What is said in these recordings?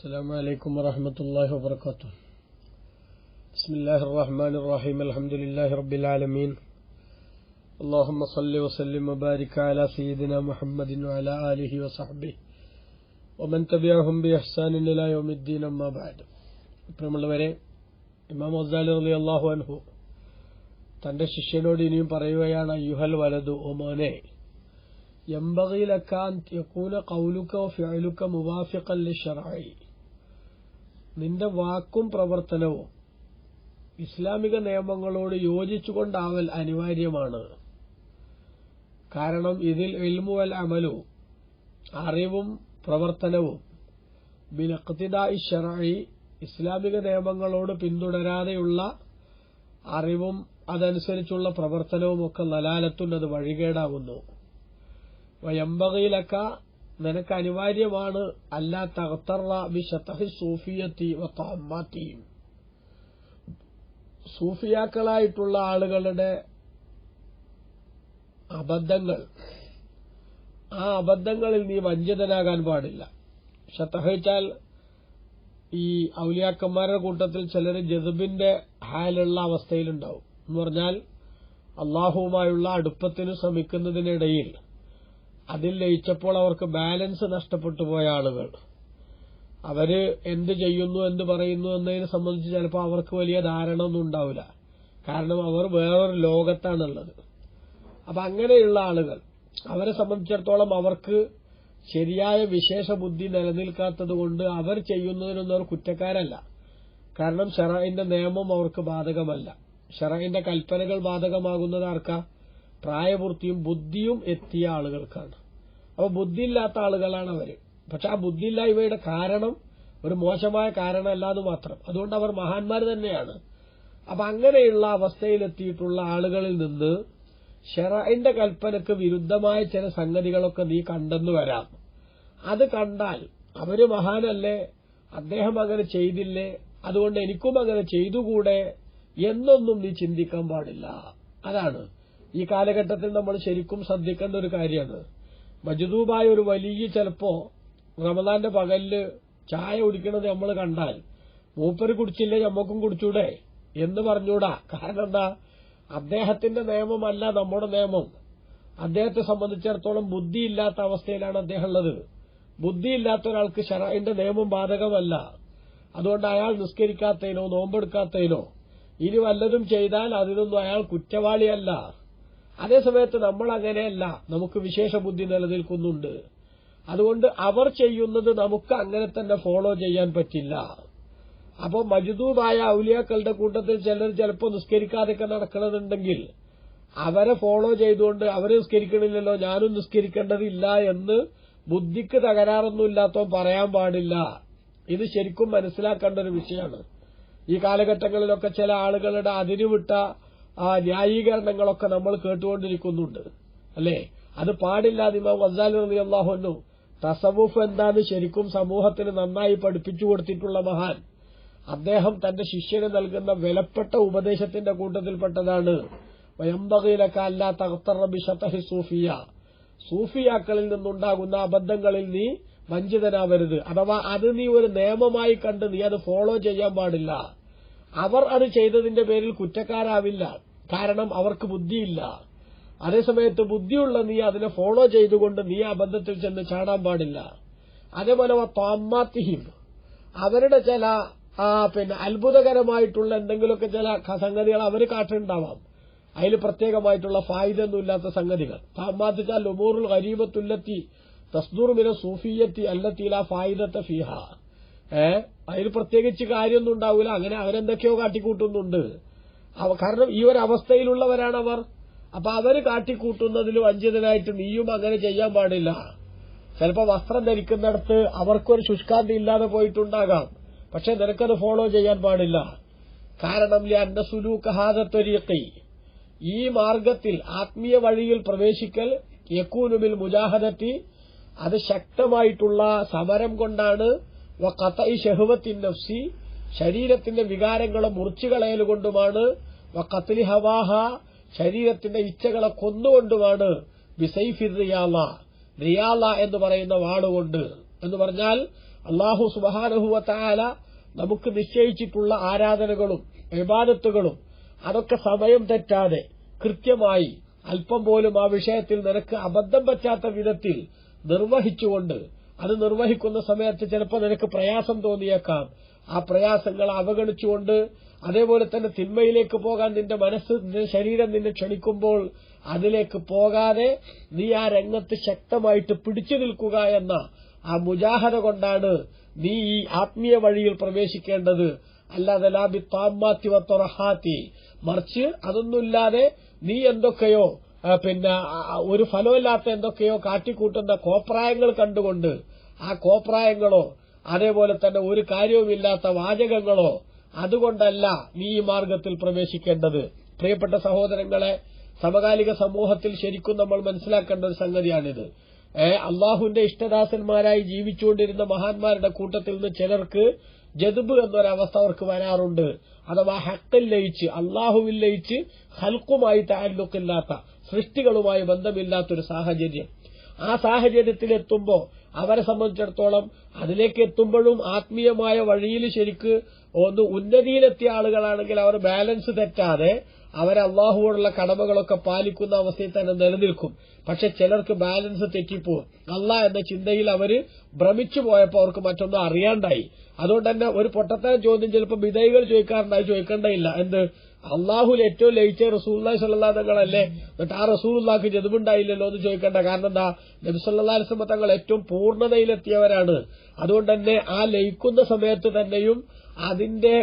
السلام عليكم ورحمة الله وبركاته بسم الله الرحمن الرحيم الحمد لله رب العالمين اللهم صل وسلم وبارك على سيدنا محمد وعلى آله وصحبه ومن تبعهم بإحسان إلى يوم الدين أما بعد പ്രിയമുള്ളവരെ ഇമാം അസാലി അലി അള്ളാഹു അൻഹു തന്റെ ശിഷ്യനോട് ഇനിയും പറയുകയാണ് യുഹൽ വലതു ഒമോനെ യമ്പകയിലക്കാൻ യക്കൂന കൗലുക്ക ഫിഅലുക്ക മുവാഫിഖൻ ലിശറഈ നിന്റെ വാക്കും പ്രവർത്തനവും ഇസ്ലാമിക നിയമങ്ങളോട് യോജിച്ചുകൊണ്ടാവൽ അനിവാര്യമാണ്. കാരണം ഇതിൽ ഇൽമുവൽ അമലു അറിവും പ്രവർത്തനവും ബിലക്തിദായി ശറഈ ഇസ്ലാമിക നിയമങ്ങളോട് പിന്തുടരാതെയുള്ള അറിവും അതനുസരിച്ചുള്ള പ്രവർത്തനവും ഒക്കെ ലലാലത്തുൻ അത് വഴികേടാകുന്നു വയമ്പകയിലക്ക നിനക്ക് അനിവാര്യമാണ് അല്ലാ തകത്തറ ബി സൂഫിയത്തി വത്തമ്മാത്തിയും സൂഫിയാക്കളായിട്ടുള്ള ആളുകളുടെ അബദ്ധങ്ങൾ ആ അബദ്ധങ്ങളിൽ നീ വഞ്ചിതനാകാൻ പാടില്ല. ഷത്തഹിച്ചാൽ ഈ ഔലിയാക്കന്മാരുടെ കൂട്ടത്തിൽ ചിലർ ജതുബിന്റെ ഹാലുള്ള അവസ്ഥയിലുണ്ടാവും. എന്ന് പറഞ്ഞാൽ അള്ളാഹുവുമായുള്ള അടുപ്പത്തിന് ശ്രമിക്കുന്നതിനിടയിൽ അതിൽ ലയിച്ചപ്പോൾ അവർക്ക് ബാലൻസ് നഷ്ടപ്പെട്ടു പോയ ആളുകൾ. അവർ എന്ത് ചെയ്യുന്നു എന്ത് പറയുന്നു എന്നതിനെ സംബന്ധിച്ച് ചിലപ്പോൾ അവർക്ക് വലിയ ധാരണ ഒന്നും ഉണ്ടാവില്ല. കാരണം അവർ വേറൊരു ലോകത്താണുള്ളത്. അപ്പൊ അങ്ങനെയുള്ള ആളുകൾ അവരെ സംബന്ധിച്ചിടത്തോളം അവർക്ക് ശരിയായ വിശേഷ ബുദ്ധി നിലനിൽക്കാത്തത് കൊണ്ട് അവർ ചെയ്യുന്നതിനൊന്നും അവർ കുറ്റക്കാരല്ല. കാരണം ഷെറായിന്റെ നിയമം അവർക്ക് ബാധകമല്ല. ഷെറായിന്റെ കൽപ്പനകൾ ബാധകമാകുന്നത് ആർക്കാ? പ്രായപൂർത്തിയും ബുദ്ധിയും എത്തിയ ആളുകൾക്കാണ്. അപ്പൊ ബുദ്ധിയില്ലാത്ത ആളുകളാണ് അവർ. പക്ഷെ ആ ബുദ്ധിയില്ലായ്മയുടെ കാരണം ഒരു മോശമായ കാരണമല്ലാതെ മാത്രം. അതുകൊണ്ട് അവർ മഹാന്മാർ തന്നെയാണ്. അപ്പൊ അങ്ങനെയുള്ള അവസ്ഥയിലെത്തിയിട്ടുള്ള ആളുകളിൽ നിന്ന് ഷെറൈന്റെ കൽപ്പനക്ക് വിരുദ്ധമായ ചില സംഗതികളൊക്കെ നീ കണ്ടെന്നു വരാം. അത് കണ്ടാൽ അവർ മഹാനല്ലേ? അദ്ദേഹം അങ്ങനെ ചെയ്തില്ലേ? അതുകൊണ്ട് എനിക്കും അങ്ങനെ ചെയ്തുകൂടെ? എന്നൊന്നും നീ ചിന്തിക്കാൻ പാടില്ല. അതാണ് ഈ കാലഘട്ടത്തിൽ നമ്മൾ ശരിക്കും ശ്രദ്ധിക്കേണ്ട ഒരു കാര്യമാണ്. മജുദൂബായ ഒരു വലിയ ചിലപ്പോ റമദാന്റെ പകലിൽ ചായ കുടിക്കണത് നമ്മൾ കണ്ടാൽ മൂപ്പര് കുടിച്ചില്ലേ നമ്മക്കും കുടിച്ചൂടെ എന്ന് പറഞ്ഞൂടാ. കാരണം എന്താ? അദ്ദേഹത്തിന്റെ നിയമമല്ല നമ്മുടെ നിയമം. അദ്ദേഹത്തെ സംബന്ധിച്ചിടത്തോളം ബുദ്ധിയില്ലാത്ത അവസ്ഥയിലാണ് അദ്ദേഹം ഉള്ളത്. ബുദ്ധിയില്ലാത്ത ഒരാൾക്ക് ഷറൈന്റെ നിയമം ബാധകമല്ല. അതുകൊണ്ട് അയാൾ നിസ്കരിക്കാത്തതിനോ നോമ്പെടുക്കാത്തതിനോ ഇനി വല്ലതും ചെയ്താൽ അതിനൊന്നും അയാൾ കുറ്റവാളിയല്ല. അതേസമയത്ത് നമ്മൾ അങ്ങനെയല്ല നമുക്ക് വിശേഷ ബുദ്ധി നിലനിൽക്കുന്നുണ്ട്. അതുകൊണ്ട് അവർ ചെയ്യുന്നത് നമുക്ക് അങ്ങനെ തന്നെ ഫോളോ ചെയ്യാൻ പറ്റില്ല. അപ്പോൾ മജുദൂബായ ഔലിയാക്കളുടെ കൂട്ടത്തിൽ ചിലർ ചിലപ്പോൾ നിസ്കരിക്കാതെയൊക്കെ നടക്കണമെന്നുണ്ടെങ്കിൽ അവരെ ഫോളോ ചെയ്തുകൊണ്ട് അവരെ നിസ്കരിക്കണില്ലല്ലോ ഞാനും നിസ്കരിക്കേണ്ടതില്ല എന്ന് ബുദ്ധിക്ക് തകരാറൊന്നുമില്ലാത്തോ പറയാൻ പാടില്ല. ഇത് ശരിക്കും മനസ്സിലാക്കേണ്ട ഒരു വിഷയമാണ്. ഈ കാലഘട്ടങ്ങളിലൊക്കെ ചില ആളുകളുടെ അതിരുവിട്ട ന്യായീകരണങ്ങളൊക്കെ നമ്മൾ കേട്ടുകൊണ്ടിരിക്കുന്നുണ്ട്. അല്ലേ? അത് പാടില്ലാതെ ഇമാം വസാലി റബി അള്ളാഹുന്നു തസവുഫ് എന്താന്ന് ശരിക്കും സമൂഹത്തിന് നന്നായി പഠിപ്പിച്ചു കൊടുത്തിട്ടുള്ള മഹാൻ. അദ്ദേഹം തന്റെ ശിഷ്യന് നൽകുന്ന വിലപ്പെട്ട ഉപദേശത്തിന്റെ കൂട്ടത്തിൽപ്പെട്ടതാണ്. സൂഫിയ. സൂഫിയാക്കളിൽ നിന്നുണ്ടാകുന്ന അബദ്ധങ്ങളിൽ നീ വഞ്ചിതനാവരുത്. അഥവാ അത് നീ ഒരു നിയമമായി കണ്ട് നീ അത് ഫോളോ ചെയ്യാൻ പാടില്ല. അവർ അത് ചെയ്തതിന്റെ പേരിൽ കുറ്റക്കാരാവില്ല. കാരണം അവർക്ക് ബുദ്ധിയില്ല. അതേസമയത്ത് ബുദ്ധിയുള്ള നീ അതിനെ ഫോളോ ചെയ്തുകൊണ്ട് നീ ആ ബന്ധത്തിൽ ചെന്ന് ചാടാൻ പാടില്ല. അതേപോലെ താമാത്തിഹിം അവരുടെ ചില പിന്നെ അത്ഭുതകരമായിട്ടുള്ള എന്തെങ്കിലുമൊക്കെ ചില സംഗതികൾ അവർ കാട്ടുണ്ടാവാം അതിൽ പ്രത്യേകമായിട്ടുള്ള ഫായിദൊന്നുമില്ലാത്ത സംഗതികൾ. താമാത്തിച്ചാൽ ഉമൂറുൽ ഗരീബത്തുല്ലത്തി തസ്ദൂർമിന സൂഫിയത്തി അല്ലത്തില ഫായിദത്തെ ഫിഹ. ഏ? അതിൽ പ്രത്യേകിച്ച് കാര്യമൊന്നും ഉണ്ടാവില്ല അങ്ങനെ അവരെന്തൊക്കെയോ കാട്ടിക്കൂട്ടുന്നുണ്ട്. കാരണം ഈ ഒരു അവസ്ഥയിലുള്ളവരാണ് അവർ. അപ്പൊ അവർ കാട്ടിക്കൂട്ടുന്നതിൽ വഞ്ചിതനായിട്ട് നീയും അങ്ങനെ ചെയ്യാൻ പാടില്ല. ചിലപ്പോ വസ്ത്രം ധരിക്കുന്നിടത്ത് അവർക്കൊരു ശുഷ്കാന്തി ഇല്ലാതെ പോയിട്ടുണ്ടാകാം. പക്ഷെ നിനക്കത് ഫോളോ ചെയ്യാൻ പാടില്ല. കാരണം അന്ന സുലൂക്കഹാദത്തൊരീക്കി ഈ മാർഗത്തിൽ ആത്മീയ വഴിയിൽ പ്രവേശിക്കൽ യക്കൂനുമിൽ മുജാഹദത്തി. അത് ശക്തമായിട്ടുള്ള സമരം കൊണ്ടാണ് കത്തൈ ഷെഹുവത്തിൻ നഫ്സി ശരീരത്തിന്റെ വികാരങ്ങളെ മുറിച്ചുകളയലുകൊണ്ടുമാണ്. കത്തിലി ഹവാഹ ശരീരത്തിന്റെ ഇച്ഛകളെ കൊന്നുകൊണ്ടുമാണ്. ബിസൈഫിർ റിയാല റിയാല എന്ന് പറയുന്ന വാളുകൊണ്ട്. എന്ന് പറഞ്ഞാൽ അള്ളാഹു സുബാനഹുവത്തായാല നമുക്ക് നിശ്ചയിച്ചിട്ടുള്ള ആരാധനകളും വിവാദത്തുകളും അതൊക്കെ സമയം തെറ്റാതെ കൃത്യമായി അല്പം പോലും ആ വിഷയത്തിൽ നിനക്ക് അബദ്ധം പറ്റാത്ത വിധത്തിൽ നിർവഹിച്ചുകൊണ്ട് അത് നിർവഹിക്കുന്ന സമയത്ത് ചിലപ്പോൾ നിനക്ക് പ്രയാസം തോന്നിയേക്കാം. ആ പ്രയാസങ്ങൾ അവഗണിച്ചുകൊണ്ട് അതേപോലെ തന്നെ തിന്മയിലേക്ക് പോകാൻ നിന്റെ മനസ്സ് നിന്റെ ശരീരം നിന്നെ ക്ഷണിക്കുമ്പോൾ അതിലേക്ക് പോകാതെ നീ ആ രംഗത്ത് ശക്തമായിട്ട് പിടിച്ചു നിൽക്കുക എന്ന ആ മുജാഹത കൊണ്ടാണ് നീ ഈ ആത്മീയ വഴിയിൽ പ്രവേശിക്കേണ്ടത്. അല്ലാതെ ലാബി താമാത്തിവത്തൊറഹാത്തി മറിച്ച് അതൊന്നുമില്ലാതെ നീ എന്തൊക്കെയോ പിന്നെ ഒരു ഫലമില്ലാത്ത എന്തൊക്കെയോ കാട്ടിക്കൂട്ടുന്ന കോപ്രായങ്ങൾ കണ്ടുകൊണ്ട് ആ കോപ്രായങ്ങളോ അതേപോലെ തന്നെ ഒരു കാര്യവുമില്ലാത്ത വാചകങ്ങളോ അതുകൊണ്ടല്ല നീ ഈ മാർഗത്തിൽ പ്രവേശിക്കേണ്ടത്. പ്രിയപ്പെട്ട സഹോദരങ്ങളെ സമകാലിക സമൂഹത്തിൽ ശരിക്കും നമ്മൾ മനസ്സിലാക്കേണ്ട ഒരു സംഗതിയാണിത്. അള്ളാഹുവിന്റെ ഇഷ്ടദാസന്മാരായി ജീവിച്ചുകൊണ്ടിരുന്ന മഹാന്മാരുടെ കൂട്ടത്തിൽ നിന്ന് ചിലർക്ക് ജതുബ് എന്നൊരവസ്ഥ അവർക്ക് വരാറുണ്ട്. അഥവാ ഹക്കിൽ ലയിച്ച് അള്ളാഹുവിൽ ലയിച്ച് ഹൽക്കുമായി താലൂക്കില്ലാത്ത സൃഷ്ടികളുമായി ബന്ധമില്ലാത്തൊരു സാഹചര്യം. ആ സാഹചര്യത്തിൽ എത്തുമ്പോ അവരെ സംബന്ധിച്ചിടത്തോളം അതിലേക്ക് എത്തുമ്പോഴും ആത്മീയമായ വഴിയിൽ ശരിക്ക് ഒന്ന് ഉന്നതിയിലെത്തിയ ആളുകളാണെങ്കിൽ അവർ ബാലൻസ് തെറ്റാതെ അവർ അള്ളാഹുവോടുള്ള കടമകളൊക്കെ പാലിക്കുന്ന അവസ്ഥയിൽ തന്നെ നിലനിൽക്കും. പക്ഷെ ചിലർക്ക് ബാലൻസ് തെറ്റിപ്പോവും. അല്ല എന്ന ചിന്തയിൽ അവർ ഭ്രമിച്ചു പോയപ്പോൾ അവർക്ക് മറ്റൊന്നും അറിയാണ്ടായി. അതുകൊണ്ട് തന്നെ ഒരു പൊട്ടത്തരം ചോദ്യം ചിലപ്പോൾ വിധൈകൾ ചോദിക്കാറുണ്ടായി ചോദിക്കേണ്ടയില്ല. എന്ത്? അള്ളാഹുൽ ഏറ്റവും ലയിച്ച റസൂല്ലാ സല്ലാ തങ്ങളല്ലേ എന്നിട്ട് ആ റസൂലുള്ളാക്ക് ജതുമുണ്ടായില്ലല്ലോ എന്ന് ചോദിക്കേണ്ട കാരണം എന്താ? നബി സല്ലാ അലിസ്മ തങ്ങൾ ഏറ്റവും പൂർണതയിലെത്തിയവരാണ്. അതുകൊണ്ട് തന്നെ ആ ലയിക്കുന്ന സമയത്ത് തന്നെയും അതിന്റെ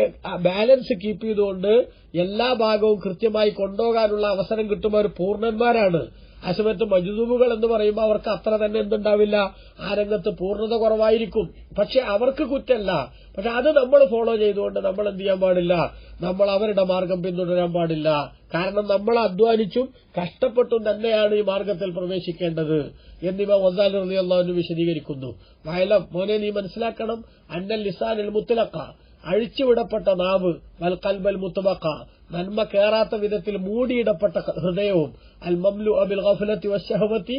ബാലൻസ് കീപ്പ് ചെയ്തുകൊണ്ട് എല്ലാ ഭാഗവും കൃത്യമായി കൊണ്ടുപോകാനുള്ള അവസരം കിട്ടുമ്പോൾ പൂർണന്മാരാണ്. ആ സമയത്ത് മജുദൂബുകൾ എന്ന് പറയുമ്പോൾ അവർക്ക് അത്ര തന്നെ എന്തുണ്ടാവില്ല. ആ രംഗത്ത് പൂർണത കുറവായിരിക്കും. പക്ഷെ അവർക്ക് കുറ്റല്ല. പക്ഷെ അത് നമ്മൾ ഫോളോ ചെയ്തുകൊണ്ട് നമ്മൾ എന്ത് ചെയ്യാൻ പാടില്ല. നമ്മൾ അവരുടെ മാർഗം പിന്തുടരാൻ പാടില്ല. കാരണം നമ്മൾ അധ്വാനിച്ചും കഷ്ടപ്പെട്ടും തന്നെയാണ് ഈ മാർഗത്തിൽ പ്രവേശിക്കേണ്ടത്. എന്നിവ ഒന്നാൽ അള്ളാഹുവിന് വിശദീകരിക്കുന്നു. വയലം മോനെ നീ മനസ്സിലാക്കണം. അന്നൽ ലിസാനിൽ മുത്തലക്ക അഴിച്ചുവിടപ്പെട്ട നാവ് വൽ കൽബൽ മുത്തബക്ക നന്മ കേറാത്ത വിധത്തിൽ മൂടിയിടപ്പെട്ട ഹൃദയവും അൽ മംലു അബിൽ ഗഫലത്തി വശഹവത്തി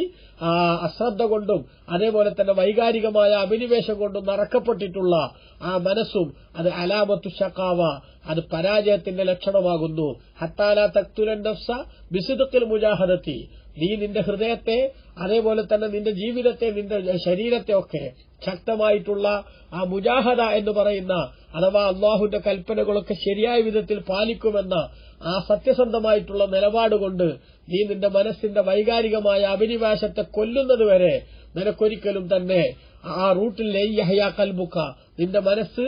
അശ്രദ്ധ കൊണ്ടും അതേപോലെ തന്നെ വൈകാരികമായ അഭിനിവേശം കൊണ്ടും നിറക്കപ്പെട്ടിട്ടുള്ള ആ മനസ്സും അത് അലാമത്തു ഷക്കാവ അത് പരാജയത്തിന്റെ ലക്ഷണമാകുന്നു. ഹത്താല തക്തുലൻ നഫ്സ ബിസുദുക്കിൽ മുജാഹദത്തി. നീ നിന്റെ ഹൃദയത്തെ അതേപോലെ തന്നെ നിന്റെ ജീവിതത്തെ നിന്റെ ശരീരത്തെ ഒക്കെ ശക്തമായിട്ടുള്ള ആ മുജാഹദ എന്ന് പറയുന്ന അഥവാ അള്ളാഹുന്റെ കൽപ്പനകളൊക്കെ ശരിയായ വിധത്തിൽ പാലിക്കുമെന്ന ആ സത്യസന്ധമായിട്ടുള്ള നിലപാടുകൊണ്ട് നീ നിന്റെ മനസ്സിന്റെ വൈകാരികമായ അഭിനിവേശത്തെ കൊല്ലുന്നതുവരെ നിനക്കൊരിക്കലും തന്നെ ആ റൂട്ടിൽ യഹ്യ കൽബുക്ക നിന്റെ മനസ്സ്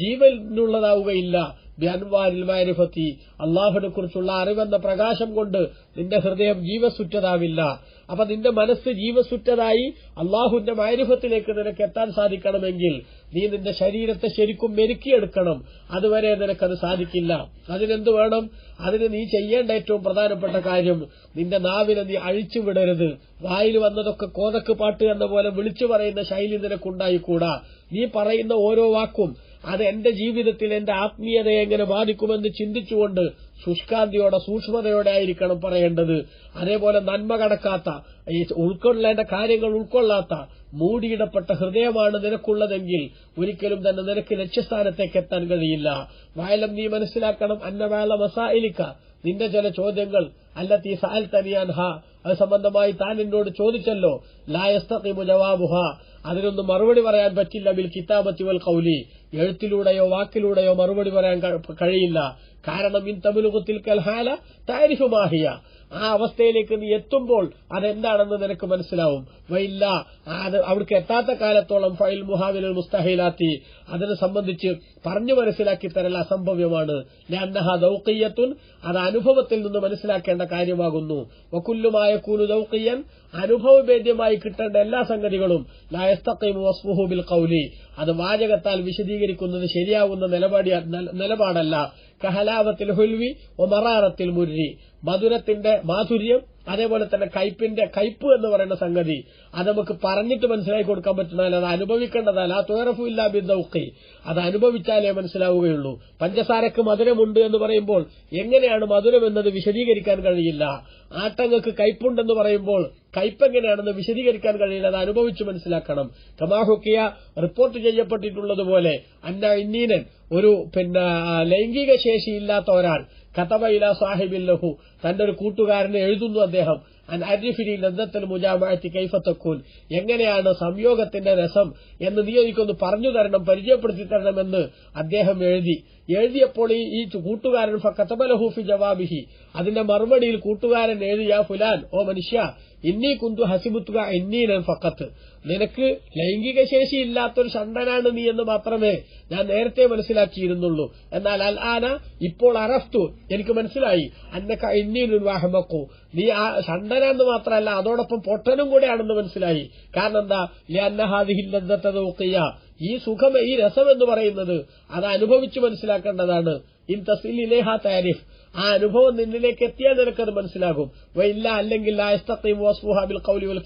ജീവനുള്ളതാവുകയില്ല. ബ്യാൻവാരിൽ മാരിഫത്തി അള്ളാഹുനെ കുറിച്ചുള്ള അറിവെന്ന പ്രകാശം കൊണ്ട് നിന്റെ ഹൃദയം ജീവസുറ്റതാവില്ല. അപ്പൊ നിന്റെ മനസ്സ് ജീവസുറ്റതായി അള്ളാഹുന്റെ മാരിഫത്തിലേക്ക് നിനക്ക് എത്താൻ സാധിക്കണമെങ്കിൽ നീ നിന്റെ ശരീരത്തെ ശരിക്കും മെരുക്കിയെടുക്കണം. അതുവരെ നിനക്കത് സാധിക്കില്ല. അതിനെന്ത് വേണം? അതിന് നീ ചെയ്യേണ്ട ഏറ്റവും പ്രധാനപ്പെട്ട കാര്യം നിന്റെ നാവിനെ നീ അഴിച്ചുവിടരുത് വായിൽ വന്നതൊക്കെ കോതക്ക് പാട്ട് എന്ന പോലെ വിളിച്ചു പറയുന്ന ശൈലി നിനക്കുണ്ടായിക്കൂടാ. നീ പറയുന്ന ഓരോ വാക്കും അത് എന്റെ ജീവിതത്തിൽ എന്റെ ആത്മീയതയെ എങ്ങനെ ബാധിക്കുമെന്ന് ചിന്തിച്ചുകൊണ്ട് ശുഷ്കാന്തിയോടെ സൂക്ഷ്മതയോടെ ആയിരിക്കണം പറയേണ്ടത്. അതേപോലെ നന്മ കടക്കാത്ത ഉൾക്കൊള്ളേണ്ട കാര്യങ്ങൾ ഉൾക്കൊള്ളാത്ത മൂടിയിടപ്പെട്ട ഹൃദയമാണ് നിനക്കുള്ളതെങ്കിൽ ഒരിക്കലും തന്നെ നിനക്ക് ലക്ഷ്യസ്ഥാനത്തേക്ക് എത്താൻ കഴിയില്ല. വായലം നീ മനസ്സിലാക്കണം അന്നവേള മസായിലിക്ക. നിന്റെ ചില ചോദ്യങ്ങൾ അല്ലത്തി സാൽ തനിയാൻ ഹ അത് സംബന്ധമായി താൻ എന്നോട് ചോദിച്ചല്ലോ. ലായസ്തീമു ജവാബുഹ. അതിനൊന്നും മറുപടി പറയാൻ പറ്റില്ല ബിൽ കിതാബത്തി വൽ കൗലി എഴുത്തിലൂടെയോ വാക്കിലൂടെയോ മറുപടി പറയാൻ കഴിയില്ല. കാരണം ഇൻ തമിലുകത്തിൽ കൽഹാല താരിഫുമാഹിയ ആ അവസ്ഥയിലേക്ക് നീ എത്തുമ്പോൾ അതെന്താണെന്ന് നിനക്ക് മനസ്സിലാവും. വൈല്ല അത് അവിടേക്ക് എത്താത്ത കാലത്തോളം ഫൈൽ മുഹാവിൽ മുസ്തഹിലാത്തി അതിനെ സംബന്ധിച്ച് പറഞ്ഞു മനസ്സിലാക്കി തരൽ അസംഭവ്യമാണ്. ലന്നഹ അത് അനുഭവത്തിൽ നിന്ന് മനസ്സിലാക്കേണ്ട കാര്യമാകുന്നു. വക്കുല്ലുമായ കൂലു ദൗക്കിയൻ അനുഭവഭേദ്യമായി കിട്ടേണ്ട എല്ലാ സംഗതികളും ബിൽ കൗലി അത് വാചകത്താൽ വിശദീകരിക്കുന്നത് ശരിയാവുന്ന നിലപാടി നിലപാടല്ല. കഹലാവത്തിൽ ഹുൽവി ഒ മറാറത്തിൽ മുരി. മധുരത്തിന്റെ മാധുര്യം അതേപോലെ തന്നെ കയ്പിന്റെ കയ്പ് എന്ന് പറയുന്ന സംഗതി അത് നമുക്ക് പറഞ്ഞിട്ട് മനസ്സിലാക്കി കൊടുക്കാൻ പറ്റുന്നതല്ല അത് അനുഭവിക്കേണ്ടതല്ല. ആ തുയറഫു ഇല്ലാ ബിന്ദൗക്കി അത് അനുഭവിച്ചാലേ മനസ്സിലാവുകയുള്ളൂ. പഞ്ചസാരക്ക് മധുരമുണ്ട് എന്ന് പറയുമ്പോൾ എങ്ങനെയാണ് മധുരം എന്നത് വിശദീകരിക്കാൻ കഴിയില്ല? ആട്ടങ്ങൾക്ക് കയ്പുണ്ടെന്ന് പറയുമ്പോൾ കയ്പെങ്ങനെയാണെന്ന് വിശദീകരിക്കാൻ കഴിയില്ല. അത് അനുഭവിച്ച് മനസ്സിലാക്കണം. കമാഹുക്കിയ റിപ്പോർട്ട് ചെയ്യപ്പെട്ടിട്ടുള്ളതുപോലെ അന്ന ഇന്നീനൻ ഒരു പിന്നെ ലൈംഗിക ശേഷിയില്ലാത്ത ഒരാൾ കഥബയില സാഹിബിൻ ലഹു. തന്റെ ഒരു കൂട്ടുകാരനെ എഴുതുന്നു അദ്ദേഹം. അൻ അരിഫിനി ലന്ദത്തിൽ മുജാമഅത്തി കൈഫത്തക്കൂൻ എങ്ങനെയാണ് സംയോഗത്തിന്റെ രസം എന്ന് നീ എനിക്കൊന്ന് പറഞ്ഞു തരണം പരിചയപ്പെടുത്തി തരണമെന്ന് അദ്ദേഹം എഴുതി. എഴുതിയപ്പോൾ ഈ കൂട്ടുകാരൻ ഈ കൂട്ടുകാരൻ ഫി ജവാബിഹി. അതിന്റെ മറുപടിയിൽ കൂട്ടുകാരൻ എഴുതിയ ഫുലാൻ ഓ മനുഷ്യ ഇന്നീ കുന്തു ഹസിബുത്തുക എന്നീനൻ ഫക്കത്ത് നിനക്ക് ലൈംഗിക ശേഷി ഇല്ലാത്തൊരു ഷണ്ടനാണ് നീ എന്ന് മാത്രമേ ഞാൻ നേരത്തെ മനസ്സിലാക്കിയിരുന്നുള്ളൂ. എന്നാൽ അൽ ആന ഇപ്പോൾ അറഫ്തു. എനിക്ക് മനസ്സിലായി. അന്നക്ക ഇന്നീനുൻ വാഹമക്കു നീ ആ ഷണ്ടനാന്ന് മാത്രമല്ല അതോടൊപ്പം പൊട്ടനും കൂടെയാണെന്ന് മനസ്സിലായി. കാരണം എന്താ? ലന്നഹാദിഹില്ലത്തത് ഈ സുഖം ഈ രസം എന്ന് പറയുന്നത് അത് അനുഭവിച്ച് മനസ്സിലാക്കേണ്ടതാണ്. ഇൻ തസിൽ ഇലേഹ താരിഫ്. ആ അനുഭവം നിന്നിലേക്ക് എത്തിയാൽ നിനക്കത് മനസ്സിലാകും. ഇല്ല അല്ലെങ്കിൽ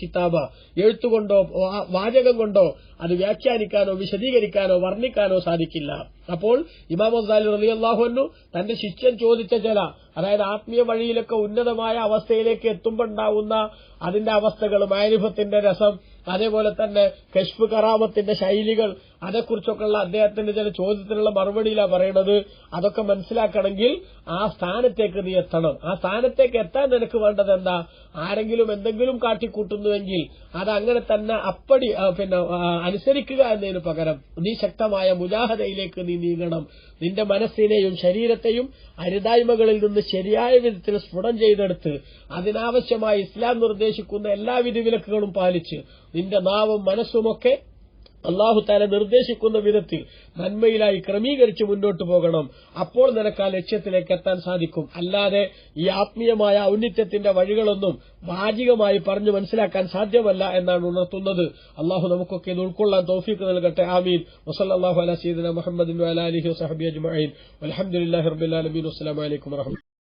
കിതാബ. എഴുത്തുകൊണ്ടോ വാചകം കൊണ്ടോ അത് വ്യാഖ്യാനിക്കാനോ വിശദീകരിക്കാനോ വർണിക്കാനോ സാധിക്കില്ല. അപ്പോൾ ഇമാം അസാലി അള്ളാഹുനു തന്റെ ശിഷ്യൻ ചോദിച്ച ചില അതായത് ആത്മീയ വഴിയിലൊക്കെ ഉന്നതമായ അവസ്ഥയിലേക്ക് എത്തുമ്പോണ്ടാവുന്ന അതിന്റെ അവസ്ഥകളും ആരിഫത്തിന്റെ രസം അതേപോലെ തന്നെ കശ്ഫ് കറാമത്തിന്റെ ശൈലികൾ അതേക്കുറിച്ചൊക്കെയുള്ള അദ്ദേഹത്തിന്റെ ചില ചോദ്യത്തിനുള്ള മറുപടിയിലാണ് പറയുന്നത് അതൊക്കെ മനസ്സിലാക്കണമെങ്കിൽ ആ സ്ഥാനത്തേക്ക് നീ എത്തണം. ആ സ്ഥാനത്തേക്ക് എത്താൻ നിനക്ക് വേണ്ടത് എന്താ? ആരെങ്കിലും എന്തെങ്കിലും കാട്ടിക്കൂട്ടുന്നുവെങ്കിൽ അത് അങ്ങനെ തന്നെ അപ്പടി പിന്നെ അനുസരിക്കുക എന്നതിന് പകരം നീ ശക്തമായ മുജാഹദയിലേക്ക് നീ നീങ്ങണം. നിന്റെ മനസ്സിനെയും ശരീരത്തെയും അരുതായ്മകളിൽ നിന്ന് ശരിയായ വിധത്തിൽ സ്ഫുടം ചെയ്തെടുത്ത് അതിനാവശ്യമായി ഇസ്ലാം നിർദ്ദേശിക്കുന്ന എല്ലാ വിധിവിലക്കുകളും പാലിച്ച് നിന്റെ നാവും മനസ്സുമൊക്കെ അള്ളാഹു താല നിർദ്ദേശിക്കുന്ന വിധത്തിൽ നന്മയിലായി ക്രമീകരിച്ച് മുന്നോട്ട് പോകണം. അപ്പോൾ നിനക്ക് ആ ലക്ഷ്യത്തിലേക്ക് എത്താൻ സാധിക്കും. അല്ലാതെ ഈ ആത്മീയമായ ഔന്നിത്യത്തിന്റെ വഴികളൊന്നും വാചികമായി പറഞ്ഞു മനസ്സിലാക്കാൻ സാധ്യമല്ല എന്നാണ് ഉണർത്തുന്നത്. അള്ളാഹു നമുക്കൊക്കെ ഇത് ഉൾക്കൊള്ളാൻ തോഫീക്ക് നൽകട്ടെ. ആമീൻ. വസല്ലാഹു അല സീദന മുഹമ്മദിൻ അലഹി വസഹബി അജ്മീൻ അലഹമുല്ലാ റബിൻ വസ്സലാമലൈക്കും